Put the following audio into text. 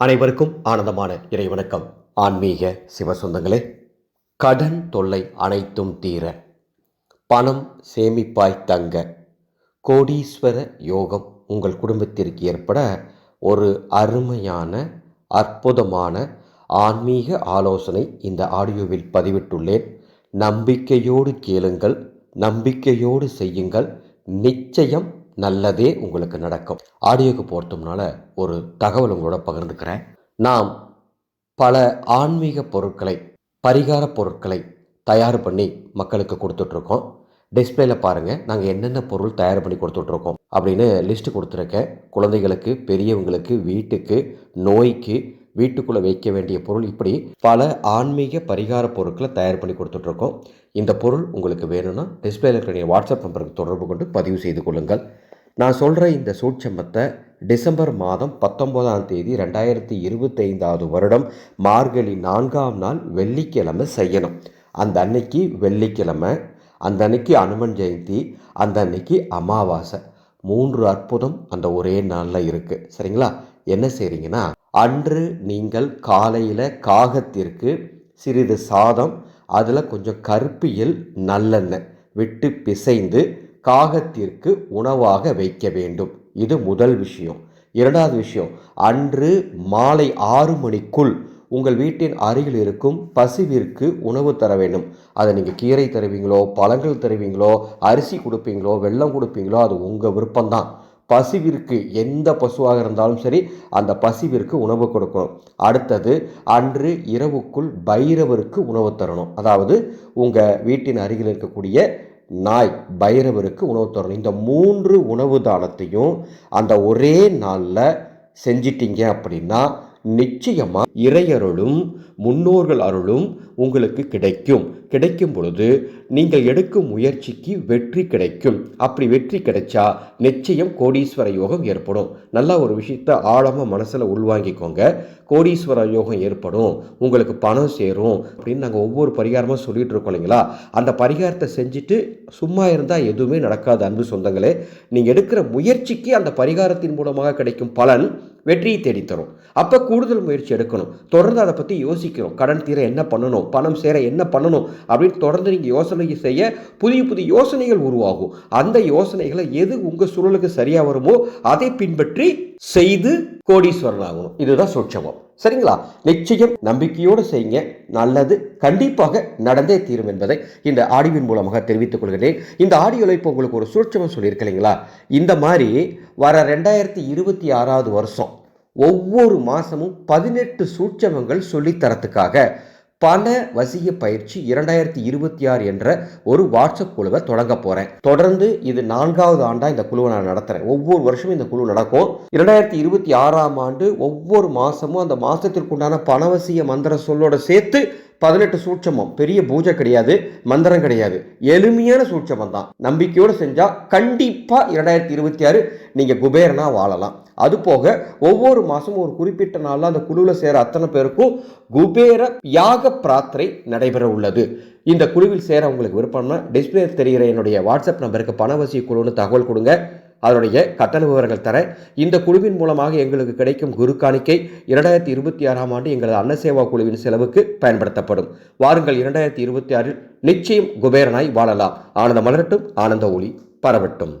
அனைவருக்கும் ஆனந்தமான இறைவணக்கம் ஆன்மீக சிவசொந்தங்களே கடன் தொல்லை அனைத்தும் தீர பணம் சேமிப்பாய் தங்க கோடீஸ்வர யோகம் உங்கள் குடும்பத்திற்கு ஏற்பட ஒரு அருமையான அற்புதமான ஆன்மீக ஆலோசனை இந்த ஆடியோவில் பதிவிட்டுள்ளேன். நம்பிக்கையோடு கேளுங்கள் நம்பிக்கையோடு செய்யுங்கள் நிச்சயம் நல்லதே உங்களுக்கு நடக்கும். ஆடியோக்கு போகிறதுனால ஒரு தகவல் உங்களோட பகிர்ந்துக்கிறேன். நாம் பல ஆன்மீக பொருட்களை பரிகார பொருட்களை தயார் பண்ணி மக்களுக்கு கொடுத்துட்ருக்கோம். டிஸ்பிளேல பாருங்கள் நாங்கள் என்னென்ன பொருள் தயார் பண்ணி கொடுத்துட்ருக்கோம் அப்படின்னு லிஸ்ட்டு கொடுத்துருக்கேன். குழந்தைகளுக்கு பெரியவங்களுக்கு வீட்டுக்கு நோய்க்கு வீட்டுக்குள்ளே வைக்க வேண்டிய பொருள் இப்படி பல ஆன்மீக பரிகார பொருட்களை தயார் பண்ணி கொடுத்துட்ருக்கோம். இந்த பொருள் உங்களுக்கு வேணும்னா டிஸ்பிளேல இருக்கிற வாட்ஸ்அப் நம்பருக்கு தொடர்பு கொண்டு பதிவு செய்து கொள்ளுங்கள். நான் சொல்கிற இந்த சூட்சமத்தை டிசம்பர் மாதம் பத்தொம்போதாம் தேதி ரெண்டாயிரத்தி இருபத்தைந்தாவது வருடம் மார்கழி நான்காம் நாள் வெள்ளிக்கிழமை செய்யணும். அந்த அன்னைக்கு வெள்ளிக்கிழமை அந்த அன்னைக்கு அனுமன் ஜெயந்தி அந்த அன்னைக்கு அமாவாசை. மூன்று அற்புதம் அந்த ஒரே நாளில் இருக்குது சரிங்களா? என்ன செய்கிறீங்கன்னா அன்று நீங்கள் காலையில் காகத்திற்கு சிறிது சாதம் அதில் கொஞ்சம் கருப்பியல் நல்லெண்ணெய் விட்டு பிசைந்து காகத்திற்கு உணவாக வைக்க வேண்டும். இது முதல் விஷயம். இரண்டாவது விஷயம் அன்று மாலை ஆறு மணிக்குள் உங்கள் வீட்டின் அருகில் இருக்கும் பசுவிற்கு உணவு தர வேண்டும். அதை நீங்கள் கீரை தருவீங்களோ பழங்கள் தருவீங்களோ அரிசி கொடுப்பீங்களோ வெல்லம் கொடுப்பீங்களோ அது உங்கள் விருப்பம்தான். பசுவிற்கு எந்த பசுவாக இருந்தாலும் சரி அந்த பசுவிற்கு உணவு கொடுக்கணும். அடுத்தது அன்று இரவுக்குள் பைரவருக்கு உணவு தரணும். அதாவது உங்கள் வீட்டின் அருகில் இருக்கக்கூடிய நாய் பைரவருக்கு உணவு தரணும். இந்த மூன்று உணவு தானத்தையும் அந்த ஒரே நாளில் செஞ்சிட்டீங்க அப்படின்னா நிச்சயமாக இறையருளும் முன்னோர்கள் அருளும் உங்களுக்கு கிடைக்கும். கிடைக்கும் பொழுது நீங்கள் எடுக்கும் முயற்சிக்கு வெற்றி கிடைக்கும். அப்படி வெற்றி கிடைச்சா நிச்சயம் கோடீஸ்வர யோகம் ஏற்படும். நல்லா ஒரு விஷயத்த ஆழமாக மனசில் உள்வாங்கிக்கோங்க. கோடீஸ்வர யோகம் ஏற்படும். உங்களுக்கு பணம் சேரும் அப்படின்னு நாங்கள் ஒவ்வொரு பரிகாரமாக சொல்லிட்டு இருக்கோம் இல்லைங்களா? அந்த பரிகாரத்தை செஞ்சுட்டு சும்மா இருந்தால் எதுவுமே நடக்காது அன்பு சொந்தங்களே. நீங்கள் எடுக்கிற முயற்சிக்கு அந்த பரிகாரத்தின் மூலமாக கிடைக்கும் பலன் வெற்றியை தேடித்தரும். அப்போ கூடுதல் முயற்சி எடுக்கணும். தொடர்ந்து அதை பற்றி யோசிக்கணும். கடன் தீர என்ன பண்ணணும்? பணம் சேர என்ன பண்ணணும்? அப்படின்னு தொடர்ந்து நீங்கள் யோசனை செய்ய புதிய புதிய யோசனைகள் உருவாகும். அந்த யோசனைகளை எது உங்கள் சூழலுக்கு சரியாக வருமோ அதை பின்பற்றி செய்து கோடீஸ்வரன் ஆகணும். இதுதான் சூட்சமம். சரிங்களா? நிச்சயம் நம்பிக்கையோடு செய்யுங்க. நல்லது கண்டிப்பாக நடந்தே தீரும் என்பதை இந்த ஆடியோவின் மூலமாக தெரிவித்துக் கொள்கிறேன். இந்த ஆடியோவில் இப்போ உங்களுக்கு ஒரு சூட்சமம் சொல்லியிருக்கேன் இல்லைங்களா இந்த மாதிரி வர ரெண்டாயிரத்தி இருபத்தி ஆறாவது வருஷம் ஒவ்வொரு மாதமும் பதினெட்டு சூட்சமங்கள் சொல்லித்தரத்துக்காக பண வசிய பயிற்சி இரண்டாயிரத்தி இருபத்தி ஆறு என்ற ஒரு வாட்ஸ்அப் குழுவை தொடங்க போகிறேன் தொடர்ந்து இது நான்காவது ஆண்டாக இந்த குழுவை நான் நடத்துகிறேன் ஒவ்வொரு வருஷமும் இந்த குழு நடக்கும். இரண்டாயிரத்தி இருபத்தி ஆறாம் ஆண்டு ஒவ்வொரு மாதமும் அந்த மாதத்திற்குண்டான பணவசிய மந்திர சொல்லோட சேர்த்து பதினெட்டு சூட்சமம். பெரிய பூஜை கிடையாது மந்திரம் கிடையாது. எளிமையான சூட்சமம் தான். நம்பிக்கையோடு செஞ்சால் கண்டிப்பாக இரண்டாயிரத்தி இருபத்தி ஆறு நீங்கள் குபேரனாக வாழலாம். அது போக ஒவ்வொரு மாதமும் ஒரு குறிப்பிட்ட நாளில் அந்த குழுவில் சேர அத்தனை பேருக்கும் குபேர யாக பிரார்த்தனை நடைபெற உள்ளது. இந்த குழுவில் சேர உங்களுக்கு விருப்பம்னா டிஸ்பிளே தெரிகிற என்னுடைய வாட்ஸ்அப் நம்பருக்கு பணவசி குழுன்னு தகவல் கொடுங்க. அதனுடைய கட்டண விவரங்கள் தர இந்த குழுவின் மூலமாக எங்களுக்கு கிடைக்கும் குரு காணிக்கை இரண்டாயிரத்தி இருபத்தி ஆறாம் ஆண்டு எங்களது அன்னசேவா குழுவின் செலவுக்கு பயன்படுத்தப்படும். வாருங்கள் இரண்டாயிரத்தி இருபத்தி ஆறில் நிச்சயம் குபேரனாய் வாழலாம். ஆனந்த மலரட்டும் ஆனந்த ஒளி பரவட்டும்.